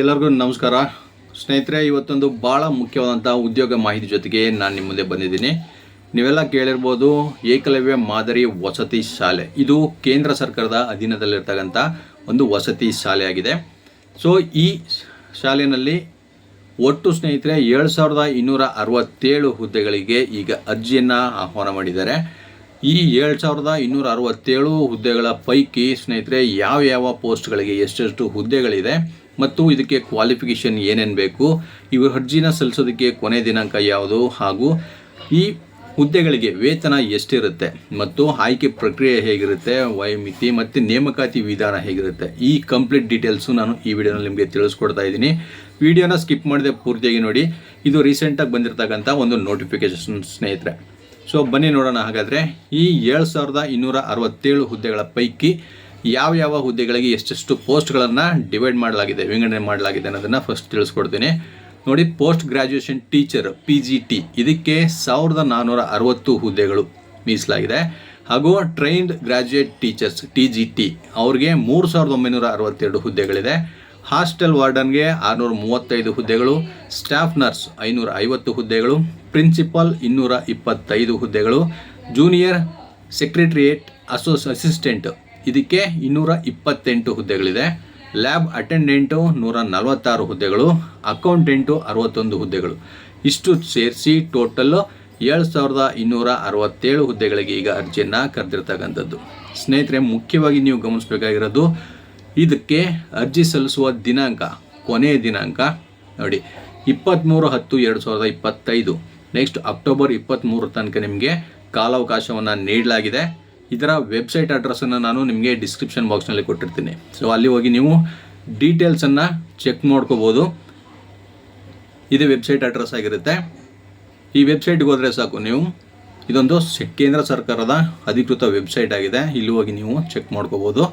ಎಲ್ಲರಿಗೂ ನಮಸ್ಕಾರ. ಸ್ನೇಹಿತರೆ, ಇವತ್ತೊಂದು ಭಾಳ ಮುಖ್ಯವಾದಂಥ ಉದ್ಯೋಗ ಮಾಹಿತಿ ಜೊತೆಗೆ ನಾನು ನಿಮ್ಮ ಮುಂದೆ ಬಂದಿದ್ದೀನಿ. ನೀವೆಲ್ಲ ಕೇಳಿರ್ಬೋದು, ಏಕಲವ್ಯ ಮಾದರಿ ವಸತಿ ಶಾಲೆ. ಇದು ಕೇಂದ್ರ ಸರ್ಕಾರದ ಅಧೀನದಲ್ಲಿರ್ತಕ್ಕಂಥ ಒಂದು ವಸತಿ ಶಾಲೆಯಾಗಿದೆ. ಸೊ ಈ ಶಾಲೆಯಲ್ಲಿ ಒಟ್ಟು ಸ್ನೇಹಿತರೆ, ಏಳು ಸಾವಿರದ ಇನ್ನೂರ ಅರವತ್ತೇಳು ಹುದ್ದೆಗಳಿಗೆ ಈಗ ಅರ್ಜಿಯನ್ನು ಆಹ್ವಾನ ಮಾಡಿದ್ದಾರೆ. ಈ ಏಳು ಸಾವಿರದ ಇನ್ನೂರ ಅರವತ್ತೇಳು ಹುದ್ದೆಗಳ ಪೈಕಿ ಸ್ನೇಹಿತರೆ ಯಾವ ಯಾವ ಪೋಸ್ಟ್ಗಳಿಗೆ ಎಷ್ಟೆಷ್ಟು ಹುದ್ದೆಗಳಿದೆ ಮತ್ತು ಇದಕ್ಕೆ ಕ್ವಾಲಿಫಿಕೇಷನ್ ಏನೇನು ಬೇಕು ಇವು ಅರ್ಜಿನ ಸಲ್ಲಿಸೋದಕ್ಕೆ ಕೊನೆ ದಿನಾಂಕ ಯಾವುದು ಹಾಗೂ ಈ ಹುದ್ದೆಗಳಿಗೆ ವೇತನ ಎಷ್ಟಿರುತ್ತೆ ಮತ್ತು ಆಯ್ಕೆ ಪ್ರಕ್ರಿಯೆ ಹೇಗಿರುತ್ತೆ ವಯೋಮಿತಿ ಮತ್ತು ನೇಮಕಾತಿ ವಿಧಾನ ಹೇಗಿರುತ್ತೆ. ಈ ಕಂಪ್ಲೀಟ್ ಡೀಟೇಲ್ಸು ನಾನು ಈ ವಿಡಿಯೋನಲ್ಲಿ ನಿಮಗೆ ತಿಳಿಸ್ಕೊಡ್ತಾ ಇದ್ದೀನಿ. ವಿಡಿಯೋನ ಸ್ಕಿಪ್ ಮಾಡದೆ ಪೂರ್ತಿಯಾಗಿ ನೋಡಿ. ಇದು ರೀಸೆಂಟಾಗಿ ಬಂದಿರತಕ್ಕಂಥ ಒಂದು ನೋಟಿಫಿಕೇಶನ್ ಸ್ನೇಹಿತರೆ. ಸೊ ಬನ್ನಿ ನೋಡೋಣ ಹಾಗಾದರೆ ಈ ಏಳು ಸಾವಿರದ ಇನ್ನೂರ ಅರವತ್ತೇಳು ಹುದ್ದೆಗಳ ಪೈಕಿ ಯಾವ ಯಾವ ಹುದ್ದೆಗಳಿಗೆ ಎಷ್ಟೆಷ್ಟು ಪೋಸ್ಟ್ಗಳನ್ನು ಡಿವೈಡ್ ಮಾಡಲಾಗಿದೆ, ವಿಂಗಡಣೆ ಮಾಡಲಾಗಿದೆ ಅನ್ನೋದನ್ನು ಫಸ್ಟ್ ತಿಳಿಸ್ಕೊಡ್ತೀನಿ. ನೋಡಿ post graduation teacher P G T ಇದಕ್ಕೆ ಸಾವಿರದ ನಾನ್ನೂರ ಅರವತ್ತು ಹುದ್ದೆಗಳು ಮೀಸಲಾಗಿದೆ. ಹಾಗೂ trained graduate teachers T G T ಅವ್ರಿಗೆ ಮೂರು ಸಾವಿರದ ಒಂಬೈನೂರ ಅರವತ್ತೆರಡು ಹುದ್ದೆಗಳಿದೆ. ಹಾಸ್ಟೆಲ್ ವಾರ್ಡನ್ಗೆ ಆರುನೂರ ಮೂವತ್ತೈದು ಹುದ್ದೆಗಳು ಸ್ಟಾಫ್ ನರ್ಸ್ ಐನೂರ ಐವತ್ತು ಹುದ್ದೆಗಳು ಪ್ರಿನ್ಸಿಪಾಲ್ ಇನ್ನೂರ ಇಪ್ಪತ್ತೈದು ಹುದ್ದೆಗಳು ಜೂನಿಯರ್ ಸೆಕ್ರೆಟ್ರಿಯೇಟ್ ಅಸೋಸ್ ಅಸಿಸ್ಟೆಂಟ್ ಇದಕ್ಕೆ ಇನ್ನೂರ ಇಪ್ಪತ್ತೆಂಟು ಹುದ್ದೆಗಳಿದೆ. ಲ್ಯಾಬ್ ಅಟೆಂಡೆಂಟು ನೂರ ನಲವತ್ತಾರು ಹುದ್ದೆಗಳು, ಅಕೌಂಟೆಂಟು ಅರವತ್ತೊಂದು ಹುದ್ದೆಗಳು. ಇಷ್ಟು ಸೇರಿಸಿ ಟೋಟಲ್ಲು ಏಳು ಸಾವಿರದ ಇನ್ನೂರ ಅರವತ್ತೇಳು ಹುದ್ದೆಗಳಿಗೆ ಈಗ ಅರ್ಜಿಯನ್ನು ಕರೆದಿರ್ತಕ್ಕಂಥದ್ದು. ಸ್ನೇಹಿತರೆ, ಮುಖ್ಯವಾಗಿ ನೀವು ಗಮನಿಸಬೇಕಾಗಿರೋದು ಇದಕ್ಕೆ ಅರ್ಜಿ ಸಲ್ಲಿಸುವ ದಿನಾಂಕ, ಕೊನೆಯ ದಿನಾಂಕ ನೋಡಿ, ಇಪ್ಪತ್ತ್ಮೂರು ಹತ್ತು ಎರಡು ಸಾವಿರದ ಇಪ್ಪತ್ತೈದು. ನೆಕ್ಸ್ಟ್ ಅಕ್ಟೋಬರ್ ಇಪ್ಪತ್ತ್ಮೂರು ತನಕ ನಿಮಗೆ ಕಾಲಾವಕಾಶವನ್ನು ನೀಡಲಾಗಿದೆ. ಇದರ ವೆಬ್ಸೈಟ್ ಅಡ್ರೆಸ್ಸನ್ನು ನಾನು ನಿಮಗೆ ಡಿಸ್ಕ್ರಿಪ್ಷನ್ ಬಾಕ್ಸ್ನಲ್ಲಿ ಕೊಟ್ಟಿರ್ತೀನಿ. ಸೊ ಅಲ್ಲಿ ಹೋಗಿ ನೀವು ಡೀಟೇಲ್ಸನ್ನು ಚೆಕ್ ಮಾಡ್ಕೋಬೋದು. ಇದು ವೆಬ್ಸೈಟ್ ಅಡ್ರೆಸ್ ಆಗಿರುತ್ತೆ. ಈ ವೆಬ್ಸೈಟ್ಗೆ ಹೋದರೆ ಸಾಕು ನೀವು. ಇದೊಂದು ಕೇಂದ್ರ ಸರ್ಕಾರದ ಅಧಿಕೃತ ವೆಬ್ಸೈಟ್ ಆಗಿದೆ. ಇಲ್ಲಿ ಹೋಗಿ ನೀವು ಚೆಕ್ ಮಾಡ್ಕೋಬೋದು.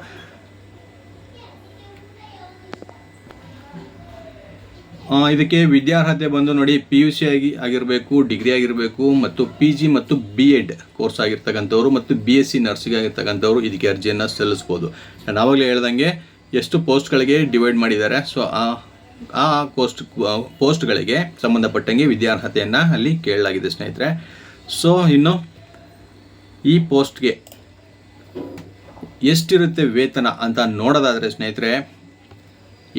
ಇದಕ್ಕೆ ವಿದ್ಯಾರ್ಹತೆ ಬಂದು ನೋಡಿ ಪಿ ಯು ಸಿ ಆಗಿ ಆಗಿರಬೇಕು ಡಿಗ್ರಿ ಆಗಿರಬೇಕು ಮತ್ತು ಪಿ ಜಿ ಮತ್ತು ಬಿ ಎಡ್ ಕೋರ್ಸ್ ಆಗಿರ್ತಕ್ಕಂಥವ್ರು ಮತ್ತು ಬಿ ಎಸ್ ಸಿ ನರ್ಸಿಂಗ್ ಆಗಿರ್ತಕ್ಕಂಥವ್ರು ಇದಕ್ಕೆ ಅರ್ಜಿಯನ್ನು ಸಲ್ಲಿಸ್ಬೋದು. ನಾನು ಆವಾಗಲೇ ಹೇಳ್ದಂಗೆ ಎಷ್ಟು ಪೋಸ್ಟ್ಗಳಿಗೆ ಡಿವೈಡ್ ಮಾಡಿದ್ದಾರೆ ಸೊ ಆ ಆ ಪೋಸ್ಟ್ ಪೋಸ್ಟ್ಗಳಿಗೆ ಸಂಬಂಧಪಟ್ಟಂಗೆ ವಿದ್ಯಾರ್ಹತೆಯನ್ನು ಅಲ್ಲಿ ಕೇಳಲಾಗಿದೆ ಸ್ನೇಹಿತರೆ. ಸೊ ಇನ್ನು ಈ ಪೋಸ್ಟ್ಗೆ ಎಷ್ಟಿರುತ್ತೆ ವೇತನ ಅಂತ ನೋಡೋದಾದರೆ ಸ್ನೇಹಿತರೆ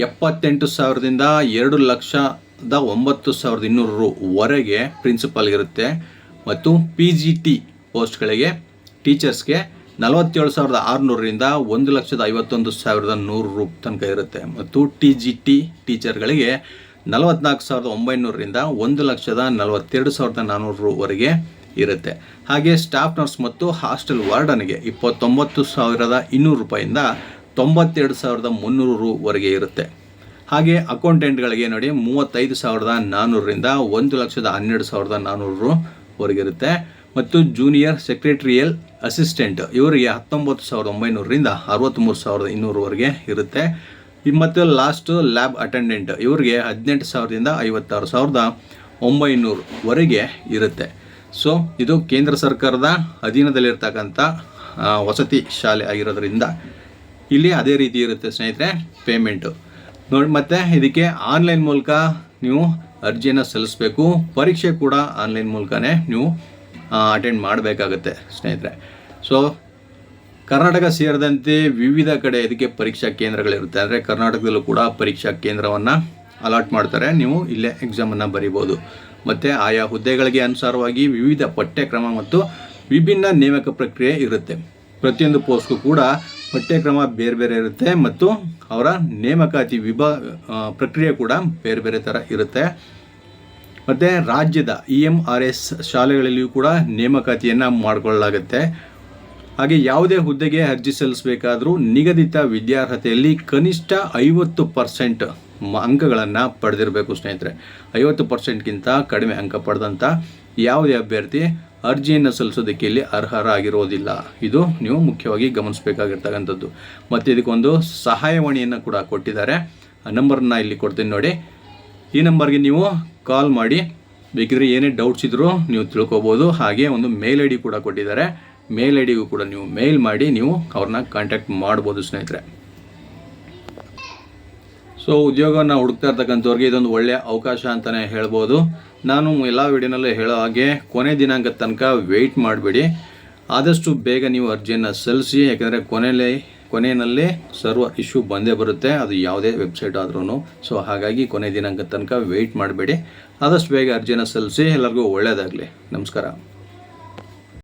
ಎಪ್ಪತ್ತೆಂಟು ಸಾವಿರದಿಂದ ಎರಡು ಲಕ್ಷದ ಒಂಬತ್ತು ಸಾವಿರದ ಇನ್ನೂರು ರೂವರೆಗೆ ಪ್ರಿನ್ಸಿಪಲ್ ಇರುತ್ತೆ. ಮತ್ತು ಪಿ ಜಿ ಟಿ ಪೋಸ್ಟ್ಗಳಿಗೆ ಟೀಚರ್ಸ್ಗೆ ನಲವತ್ತೇಳು ಸಾವಿರದ ಆರುನೂರರಿಂದ ಒಂದು ಲಕ್ಷದ ಐವತ್ತೊಂದು ಸಾವಿರದ ನೂರು ರೂ ತನಕ ಇರುತ್ತೆ. ಮತ್ತು ಟಿ ಜಿ ಟಿ ಟೀಚರ್ಗಳಿಗೆ ನಲವತ್ನಾಲ್ಕು ಸಾವಿರದ ಒಂಬೈನೂರರಿಂದ ಒಂದು ಲಕ್ಷದ ನಲವತ್ತೆರಡು ಸಾವಿರದ ನಾನ್ನೂರು ರೂವರೆಗೆ ಇರುತ್ತೆ. ಹಾಗೆ ಸ್ಟಾಫ್ ನರ್ಸ್ ಮತ್ತು ಹಾಸ್ಟೆಲ್ ವಾರ್ಡನ್ಗೆ ಇಪ್ಪತ್ತೊಂಬತ್ತು ಸಾವಿರದ ಇನ್ನೂರು ರೂಪಾಯಿಂದ ತೊಂಬತ್ತೆರಡು ಸಾವಿರದ ಮುನ್ನೂರು ರೂವರೆಗೆ ಇರುತ್ತೆ. ಹಾಗೆ ಅಕೌಂಟೆಂಟ್ಗಳಿಗೆ ನೋಡಿ ಮೂವತ್ತೈದು ಸಾವಿರದ ನಾನ್ನೂರರಿಂದ ಒಂದು ಲಕ್ಷದ ಹನ್ನೆರಡು ಸಾವಿರದ ನಾನ್ನೂರು ರೂವರೆಗಿರುತ್ತೆ ಮತ್ತು ಜೂನಿಯರ್ ಸೆಕ್ರೆಟರಿಯಲ್ ಅಸಿಸ್ಟೆಂಟ್ ಇವರಿಗೆ ಹತ್ತೊಂಬತ್ತು ಸಾವಿರದ ಒಂಬೈನೂರರಿಂದ ಅರವತ್ತ್ಮೂರು ಸಾವಿರದ ಇನ್ನೂರವರೆಗೆ ಇರುತ್ತೆ. ಮತ್ತು ಲಾಸ್ಟ್ ಲ್ಯಾಬ್ ಅಟೆಂಡೆಂಟ್ ಇವರಿಗೆ ಹದಿನೆಂಟು ಸಾವಿರದಿಂದ ಐವತ್ತಾರು ಸಾವಿರದ ಒಂಬೈನೂರುವರೆಗೆ ಇರುತ್ತೆ. ಸೊ, ಇದು ಕೇಂದ್ರ ಸರ್ಕಾರದ ಅಧೀನದಲ್ಲಿರ್ತಕ್ಕಂಥ ವಸತಿ ಶಾಲೆ ಆಗಿರೋದ್ರಿಂದ ಇಲ್ಲಿ ಅದೇ ರೀತಿ ಇರುತ್ತೆ ಸ್ನೇಹಿತರೆ ಪೇಮೆಂಟು ನೋಡಿ, ಮತ್ತು ಇದಕ್ಕೆ ಆನ್ಲೈನ್ ಮೂಲಕ ನೀವು ಅರ್ಜಿಯನ್ನು ಸಲ್ಲಿಸಬೇಕು. ಪರೀಕ್ಷೆ ಕೂಡ ಆನ್ಲೈನ್ ಮೂಲಕನೇ ನೀವು ಅಟೆಂಡ್ ಮಾಡಬೇಕಾಗತ್ತೆ ಸ್ನೇಹಿತರೆ. ಸೊ ಕರ್ನಾಟಕ ಸೇರಿದಂತೆ ವಿವಿಧ ಕಡೆ ಇದಕ್ಕೆ ಪರೀಕ್ಷಾ ಕೇಂದ್ರಗಳಿರುತ್ತೆ. ಅಂದರೆ ಕರ್ನಾಟಕದಲ್ಲೂ ಕೂಡ ಪರೀಕ್ಷಾ ಕೇಂದ್ರವನ್ನು ಅಲಾಟ್ ಮಾಡ್ತಾರೆ. ನೀವು ಇಲ್ಲೇ ಎಕ್ಸಾಮನ್ನು ಬರಿಬೋದು. ಮತ್ತು ಆಯಾ ಹುದ್ದೆಗಳಿಗೆ ಅನುಸಾರವಾಗಿ ವಿವಿಧ ಪಠ್ಯಕ್ರಮ ಮತ್ತು ವಿಭಿನ್ನ ನೇಮಕ ಪ್ರಕ್ರಿಯೆ ಇರುತ್ತೆ. ಪ್ರತಿಯೊಂದು ಪೋಸ್ಟ್ಗೂ ಕೂಡ ಪಠ್ಯಕ್ರಮ ಬೇರೆ ಬೇರೆ ಇರುತ್ತೆ ಮತ್ತು ಅವರ ನೇಮಕಾತಿ ವಿಭಾ ಪ್ರಕ್ರಿಯೆ ಕೂಡ ಬೇರೆ ಬೇರೆ ಥರ ಇರುತ್ತೆ. ಮತ್ತು ರಾಜ್ಯದ ಇ ಎಂ ಆರ್ ಎಸ್ ಶಾಲೆಗಳಲ್ಲಿಯೂ ಕೂಡ ನೇಮಕಾತಿಯನ್ನು ಮಾಡಿಕೊಳ್ಳಲಾಗುತ್ತೆ. ಹಾಗೆ ಯಾವುದೇ ಹುದ್ದೆಗೆ ಅರ್ಜಿ ಸಲ್ಲಿಸಬೇಕಾದರೂ ನಿಗದಿತ ವಿದ್ಯಾರ್ಹತೆಯಲ್ಲಿ ಕನಿಷ್ಠ ಐವತ್ತು ಪರ್ಸೆಂಟ್ ಅಂಕಗಳನ್ನು ಪಡೆದಿರಬೇಕು ಸ್ನೇಹಿತರೆ. ಐವತ್ತು ಪರ್ಸೆಂಟ್ಗಿಂತ ಕಡಿಮೆ ಅಂಕ ಪಡೆದಂಥ ಯಾವುದೇ ಅಭ್ಯರ್ಥಿ ಅರ್ಜಿಯನ್ನು ಸಲ್ಲಿಸೋದಕ್ಕೆ ಇಲ್ಲಿ ಅರ್ಹರಾಗಿರೋದಿಲ್ಲ ಇದು ನೀವು ಮುಖ್ಯವಾಗಿ ಗಮನಿಸಬೇಕಾಗಿರ್ತಕ್ಕಂಥದ್ದು. ಮತ್ತು ಇದಕ್ಕೊಂದು ಸಹಾಯವಾಣಿಯನ್ನು ಕೂಡ ಕೊಟ್ಟಿದ್ದಾರೆ. ಆ ನಂಬರನ್ನ ಇಲ್ಲಿ ಕೊಡ್ತೀನಿ ನೋಡಿ. ಈ ನಂಬರ್ಗೆ ನೀವು ಕಾಲ್ ಮಾಡಿ. ಬೇಕಿದ್ರೆ ಏನೇ ಡೌಟ್ಸ್ ಇದ್ದರೂ ನೀವು ತಿಳ್ಕೊಬೋದು. ಹಾಗೆ ಒಂದು ಮೇಲ್ ಐ ಕೂಡ ಕೊಟ್ಟಿದ್ದಾರೆ. ಮೇಲ್ ಐ ಕೂಡ ನೀವು ಮೇಲ್ ಮಾಡಿ ನೀವು ಅವ್ರನ್ನ ಕಾಂಟ್ಯಾಕ್ಟ್ ಮಾಡ್ಬೋದು ಸ್ನೇಹಿತರೆ. ಸೊ ಉದ್ಯೋಗವನ್ನು ಹುಡುಕ್ತಾ ಇರ್ತಕ್ಕಂಥವ್ರಿಗೆ ಇದೊಂದು ಒಳ್ಳೆಯ ಅವಕಾಶ ಅಂತಲೇ ಹೇಳ್ಬೋದು. ನಾನು ಎಲ್ಲ ವಿಡಿಯೋನಲ್ಲೂ ಹೇಳೋ ಹಾಗೆ ಕೊನೆ ದಿನಾಂಕದ ತನಕ ವೆಯ್ಟ್ ಮಾಡಬೇಡಿ. ಆದಷ್ಟು ಬೇಗ ನೀವು ಅರ್ಜಿಯನ್ನು ಸಲ್ಲಿಸಿ, ಯಾಕೆಂದರೆ ಕೊನೆಯಲ್ಲಿ ಕೊನೆಯಲ್ಲಿ ಸರ್ವರ್ ಇಶ್ಯೂ ಬಂದೇ ಬರುತ್ತೆ. ಅದು ಯಾವುದೇ ವೆಬ್ಸೈಟ್ ಆದ್ರೂ ಸೊ ಹಾಗಾಗಿ ಕೊನೆ ದಿನಾಂಕದ ತನಕ ವೆಯ್ಟ್ ಮಾಡಬೇಡಿ. ಆದಷ್ಟು ಬೇಗ ಅರ್ಜಿಯನ್ನು ಸಲ್ಲಿಸಿ, ಎಲ್ಲರಿಗೂ ಒಳ್ಳೆಯದಾಗಲಿ ನಮಸ್ಕಾರ.